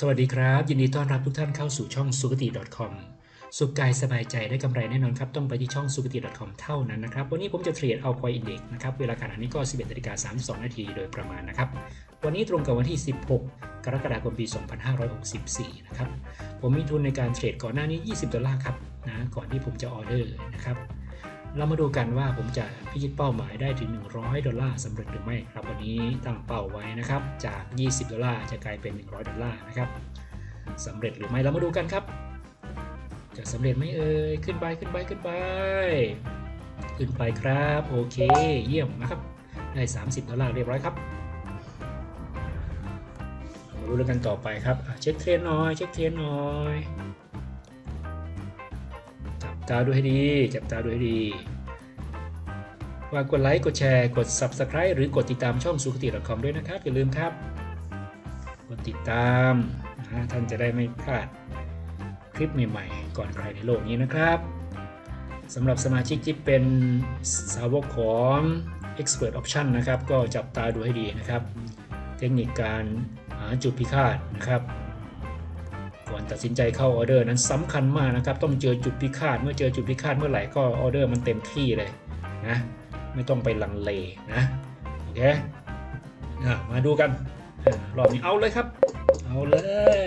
สวัสดีครับ ยินดีต้อนรับทุกท่านเข้าสู่ช่อง s u k a t i .com สุขกายสบายใจได้กำไรแน่นอนครับ ต้องไปที่ช่อง s u k a t i .com เท่านั้นนะครับ วันนี้ผมจะเทรดเอาคอยอินเด็กนะครับ เวลาขณะนี้ก็ 11นาฬิกา32 นาทีโดยประมาณนะครับ วันนี้ตรงกับวันที่ 16 กรกฎาคมปี 2564 นะครับ ผมมีทุนในการเทรดก่อนหน้านี้ 20 ดอลลาร์ครับนะก่อนที่ผมจะออเดอร์นะครับ เรามาดูกันว่าผมจะพิชิตเป้าหมายได้ถึง 100 ดอลลาร์สำเร็จหรือไม่ครับวันนี้ตั้งเป้าไว้นะครับ จาก 20 ดอลลาร์จะกลายเป็น 100 ดอลลาร์นะครับสำเร็จหรือไม่เรามาดูกันครับ จะสำเร็จไหมเอ่ยขึ้นไปขึ้นไปขึ้นไป ขึ้นไปครับ โอเค เยี่ยมนะครับ ได้ 30 ดอลลาร์เรียบร้อยครับมาดูเรื่องกันต่อไปครับเช็คเทรนหน่อยเช็คเทรนหน่อยจับตาดูให้ดี จับตาดูให้ดี ฝากกดไลค์กดแชร์กด Subscribe หรือกดติดตามช่องสุขติ .com ด้วยนะครับ อย่าลืมครับ กดติดตามนะท่านจะได้ไม่พลาดคลิปใหม่ๆ ก่อนใครในโลกนี้นะครับสำหรับสมาชิกที่เป็นสาวกของ Expert Option นะครับ ก็จับตาดูให้ดีนะครับ เทคนิคการหาจุดพิฆาตนะครับ ก่อนตัดสินใจเข้าออเดอร์นั้นสำคัญมากนะครับ ต้องเจอจุดพิฆาต เมื่อเจอจุดพิฆาตเมื่อไหร่ก็ออเดอร์มันเต็มที่เลยนะ ไม่ต้องไปลังเลนะโอเคอะมาดูกันอะรอบนี้เอาเลยครับ เอาเล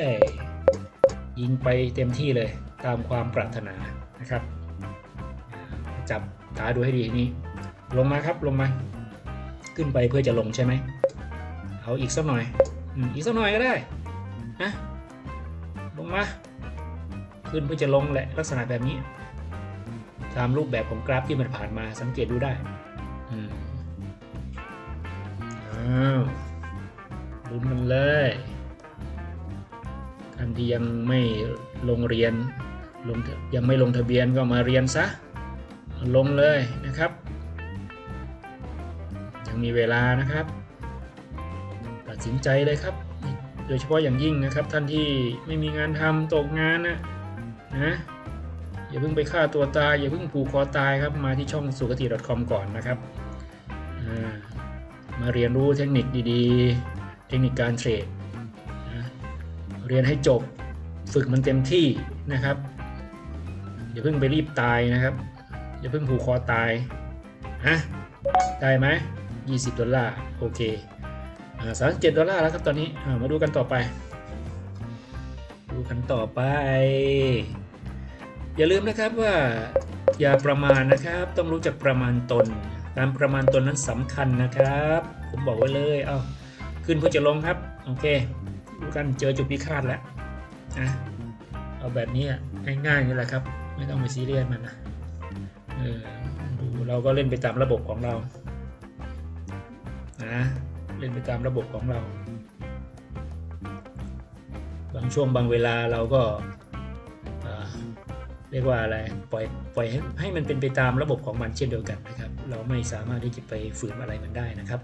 ย ยิงไปเต็มที่เลยตามความปรารถนานะครับอ่าจับตาดูให้ดีนี่ลงมาครับลงมา ขึ้นไปเพื่อจะลงใช่ไหมเอาอีกสักหน่อยอืมอีกสักหน่อยก็ได้นะลงมา ขึ้นเพื่อจะลงแหละลักษณะแบบนี้ ตามรูปแบบของกราฟที่มันผ่านมาสังเกตดูได้ อ้าวลุ้นมันเลยท่านที่ยังไม่ลงเรียนลงยังไม่ลงทะเบียนก็มาเรียนซะ ลงเลยนะครับ ยังมีเวลานะครับ ตัดสินใจเลยครับ โดยเฉพาะอย่างยิ่งนะครับ ท่านที่ไม่มีงานทำตกงานนะนะ อย่าเพิ่งไปฆ่าตัวตาย อย่าเพิ่งผูกคอตายครับ มาที่ช่องสุขติ .com ก่อนนะครับ มาเรียนรู้เทคนิคดีๆ เทคนิคการเทรดนะเรียนให้จบ ฝึกมันเต็มที่นะครับ อย่าเพิ่งไปรีบตายนะครับ อย่าเพิ่งผูกคอตายฮะได้ไหม20 ดอลลาร์ โอเคสามสิบเจ็ดดอลลาร์แล้วครับตอนนี้ มาดูกันต่อไป ดูกันต่อไป อย่าลืมนะครับว่าอย่าประมาณนะครับ ต้องรู้จักประมาณตน การประมาณตนนั้นสำคัญนะครับ ผมบอกไว้เลยเอาขึ้นเพื่อจะลงครับโอเคดูกันเจอจุดพิฆาตแล้วนะเอาแบบนี้ง่ายๆนี่แหละครับ ไม่ต้องไปซีเรียสมันนะเออดูเราก็เล่นไปตามระบบของเรานะเล่นไปตามระบบของเรา บางช่วงบางเวลาเราก็ เรียกว่าอะไรปล่อยปล่อยให้ให้มันเป็นไปตามระบบของมันเช่นเดียวกันนะครับ เราไม่สามารถที่จะไปฝืนอะไรมันได้นะครับ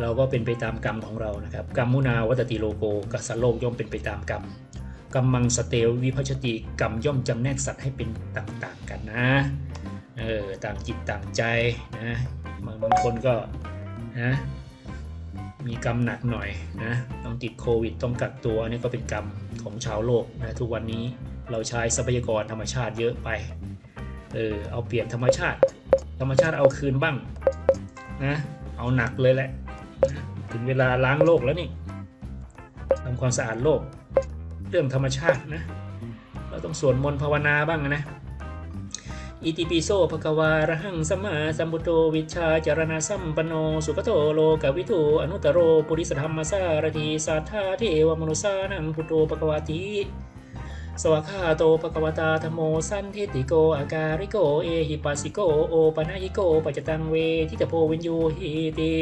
เราก็เป็นไปตามกรรมของเรานะครับกรรมมุนาวัตติโลโกกัสโลกย่อมเป็นไปตามกรรมกรรมังสเตลวิพัชติกรรมย่อมจำแนกสัตว์ให้เป็นต่างๆกันนะเออต่างจิตต่างใจนะบางบางคนก็นะมีกรรมหนักหน่อยนะต้องติดโควิดต้องกักตัวอันนี่ก็เป็นกรรมของชาวโลกนะทุกวันนี้ เราใช้ทรัพยากรธรรมชาติเยอะไปเออเอาเปรียบธรรมชาติ ธรรมชาติเอาคืนบ้างนะเอาหนักเลยแหละถึงเวลาล้างโลกแล้วนี่ทำความสะอาดโลก เรื่องธรรมชาตินะเราต้องสวดมนต์ภาวนาบ้างนะอิติปิโสภะควาระหังสัมมาสัมพุทโธวิชาจารณะสัมปนโน สุขโตโลกวิทูอนุตโร ปุริสธรรมสารถีสัทธาเทวมนุสานังพุทโธภะควาติ สวากขาโตปะกวตาธโมสันเทติโกอาการิโก เอหิปัสสิโก โอปะนาหิโกปัจจตังเวทิตโพวินยูหิติ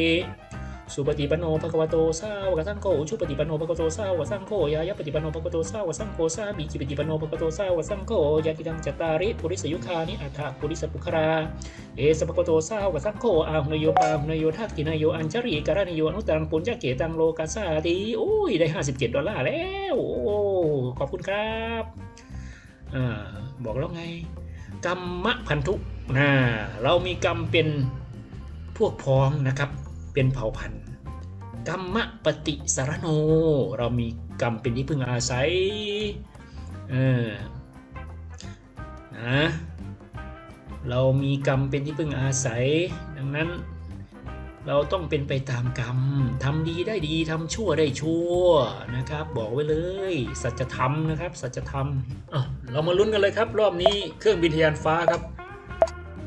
สุปฏิปันโนภะคะวะโตสาวกสังโฆชุปฏิปันโนภะคะวะโตสาวกสังโฆยายะปฏิปันโนภะคะวะโตสาวกสังโฆสาบิจิปฏิปันโนภะคะวะโตสาวกสังโฆยะติดังจัตตาริปุริสยุคานิอัฏฐปุริสปุคราเอสปะโกโตสาวกสังโฆอาหุนโยปาหุนโยทักกินโยอัญชรีการณิโยอนุตังปุญญเกตังโลกาสาติโอ้ยได้57ดอลลาร์แล้วโอ้ขอบคุณครับอ่าบอกแล้วไงกรรมพันธุนะเรามีกรรมเป็นพวกพ้องนะครับ เป็นเผ่าพันธุ์กรรมปฏิสารโน เรามีกรรมเป็นที่พึ่งอาศัยเออนะเรามีกรรมเป็นที่พึ่งอาศัย ดังนั้นเราต้องเป็นไปตามกรรมทำดีได้ดีทำชั่วได้ชั่วนะครับ บอกไว้เลย สัจธรรมนะครับ สัจธรรมเรามาลุ้นกันเลยครับ รอบนี้เครื่องบินทยานฟ้าครับ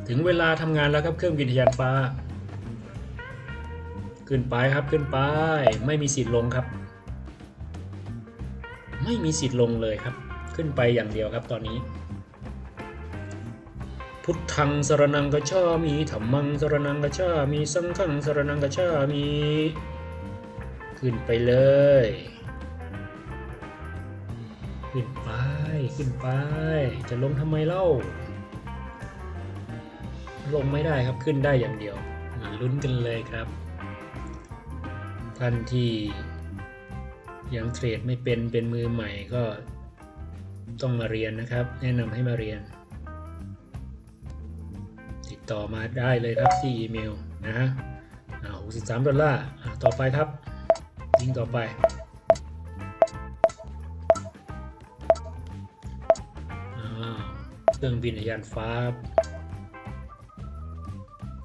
ถึงเวลาทำงานแล้วครับเครื่องบินทยานฟ้า ขึ้นไปครับขึ้นไป ไม่มีสิทธิ์ลงครับ ไม่มีสิทธิ์ลงเลยครับ ขึ้นไปอย่างเดียวครับตอนนี้ พุทธังสรนังกัจฉามีธรรมังสรนังกัจฉามีสังฆังสรนังกัจฉามี ขึ้นไปเลย ขึ้นไปขึ้นไป จะลงทำไมเล่า ลงไม่ได้ครับขึ้นได้อย่างเดียวลุ้นกันเลยครับ ท่านที่ยังเทรดไม่เป็นเป็นมือใหม่ก็ต้องมาเรียนนะครับ แนะนำให้มาเรียน ติดต่อมาได้เลยครับที่อีเมลนะฮะอ่า63ดอลลาร์ต่อไปครับยิงต่อไปเครื่องบินยานฟ้า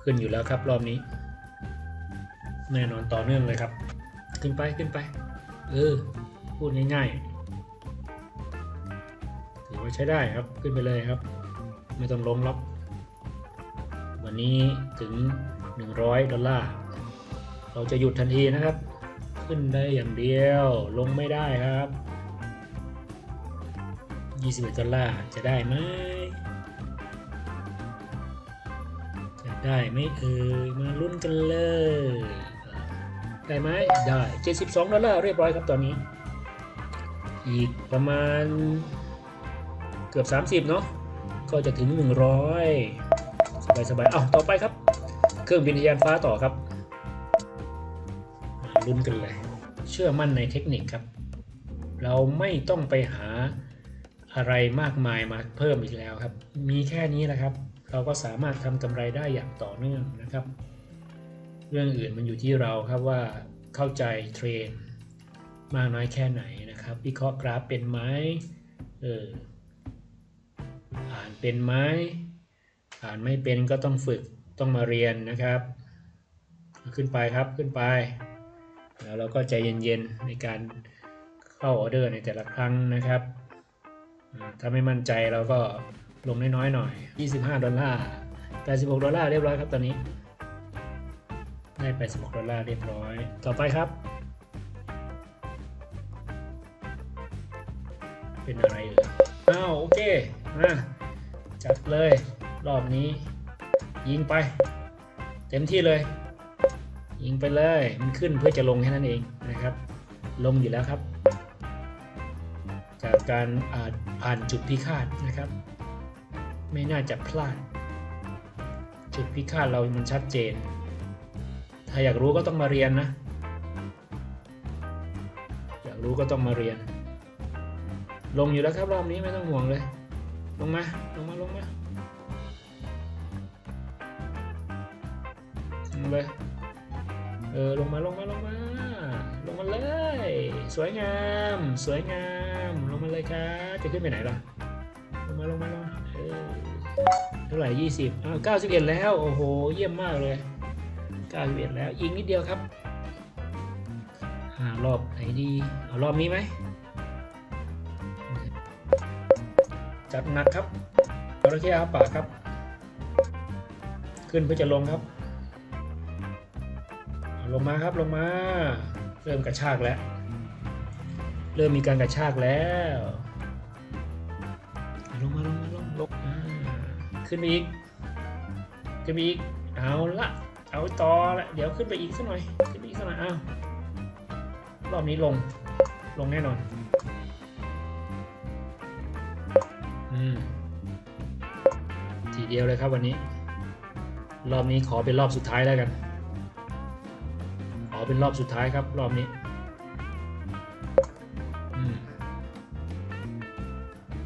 ขึ้นอยู่แล้วครับรอบนี้ แน่นอนต่อเนื่องเลยครับ ขึ้นไปขึ้นไป เออ พูดง่ายๆถือว่าใช้ได้ครับขึ้นไปเลยครับ ไม่ต้องลงล็อกวันนี้ถึง 100 ดอลลาร์ เราจะหยุดทันทีนะครับ ขึ้นได้อย่างเดียวลงไม่ได้ครับ21ดอลลาร์จะได้ไหมจะได้ไหมเอ่ยมาลุ้นกันเลย ได้ไหมได้ 72 ดอลลาร์เรียบร้อยครับตอนนี้ อีกประมาณเกือบ 30 เนาะก็จะถึง 100 สบายสบายๆอ้าวต่อไปครับ เครื่องบินทะยานฟ้าต่อครับลุ้นกันเลย เชื่อมั่นในเทคนิคครับ เราไม่ต้องไปหาอะไรมากมายมาเพิ่มอีกแล้วครับ มีแค่นี้แหละครับ เราก็สามารถทำกำไรได้อย่างต่อเนื่องนะครับ เรื่องอื่นมันอยู่ที่เราครับว่าเข้าใจเทรนมากน้อยแค่ไหนนะครับวิเคราะห์กราฟเป็นไหมเอออ่านเป็นไหมอ่านไม่เป็นก็ต้องฝึกต้องมาเรียนนะครับ ขึ้นไปครับขึ้นไป แล้วเราก็ใจเย็นๆในการเข้าออเดอร์ในแต่ละครั้งนะครับ ถ้าไม่มั่นใจเราก็ลงน้อยๆหน่อย 25 ดอลลาร์86 ดอลลาร์เรียบร้อยครับตอนนี้ ได้ไป16ดอลลาร์เรียบร้อย ต่อไปครับ เป็นอะไรเอ่ยอ้าวโอเคมาจัดเลย รอบนี้ ยิงไป เต็มที่เลย ยิงไปเลย มันขึ้นเพื่อจะลงแค่นั้นเองนะครับ ลงอยู่แล้วครับ จากการาผ่านจุดพิฆาตนะครับ ไม่น่าจะพลาด จุดพิฆาตเรามันชัดเจน ถ้าอยากรู้ก็ต้องมาเรียนนะ อยากรู้ก็ต้องมาเรียน ลงอยู่แล้วครับรอบนี้ไม่ต้องห่วงเลย ลงมา ลงมา ลงมาลงเลยเออลงมาลงมาลงมา ลงมาเลย สวยงาม สวยงาม ลงมาเลยครับจะขึ้นไปไหนล่ะ ลงมาลงมาลงมาเออเท่าไหร่ยี่สิบอ้าวเก้าสิบเอ็ดแล้ว โอ้โห เยี่ยมมากเลย 91แล้ว อีกนิดเดียวครับหารอบไหนดีเอารอบนี้ไหม จัดหนักครับจระเข้อาปากครับ ขึ้นเพื่อจะลงครับ ลงมาครับลงมา เริ่มกระชากแล้ว เริ่มมีการกระชากแล้วลงมาลงมาลงลงขึ้นไปอีกขึ้นไปอีก เอาละ เอาต่อละเดี๋ยวขึ้นไปอีกสักหน่อย ขึ้นไปอีกสักหน่อยอ้าวรอบนี้ลง ลงแน่นอน อืม ทีเดียวเลยครับวันนี้ รอบนี้ขอเป็นรอบสุดท้ายแล้วกัน ขอเป็นรอบสุดท้ายครับ รอบนี้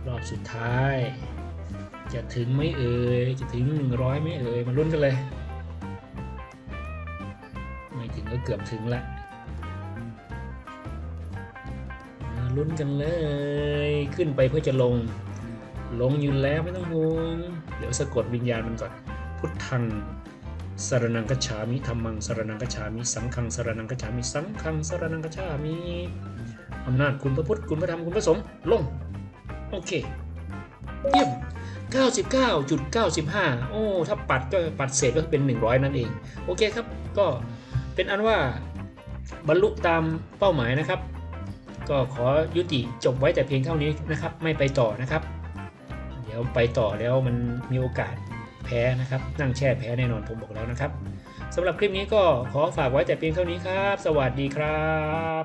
รอบสุดท้าย จะถึงไหม่เอ่ย จะถึงหนึ่งร้อยไหม่เอ่ย มาลุ้นกันเลย ก็เกือบถึงแล้วลุ้นกันเลย ขึ้นไปเพื่อจะลง ลงอยู่แล้วไม่ต้องห่วงเดี๋ยวสะกดวิญญาณมันก่อน พุทธังสารนังกัจฉามิธรรมังสารนังกัจฉามิสังฆังสารนังกัจฉามิสังฆังสารนังกัจฉามิอำนาจคุณพระพุทธคุณพระธรรมคุณพระสงฆ์ลง โอเค เยี่ยม 99.95 โอ้ ถ้าปัดก็ปัดเศษก็เป็น 100 นั่นเอง โอเคครับก็ เป็นอันว่าบรรลุตามเป้าหมายนะครับ ก็ขอยุติจบไว้แต่เพียงเท่านี้นะครับ ไม่ไปต่อนะครับ เดี๋ยวไปต่อแล้วมันมีโอกาสแพ้นะครับ นั่งแช่แพ้แน่นอนผมบอกแล้วนะครับสำหรับคลิปนี้ก็ขอฝากไว้แต่เพียงเท่านี้ครับ สวัสดีครับ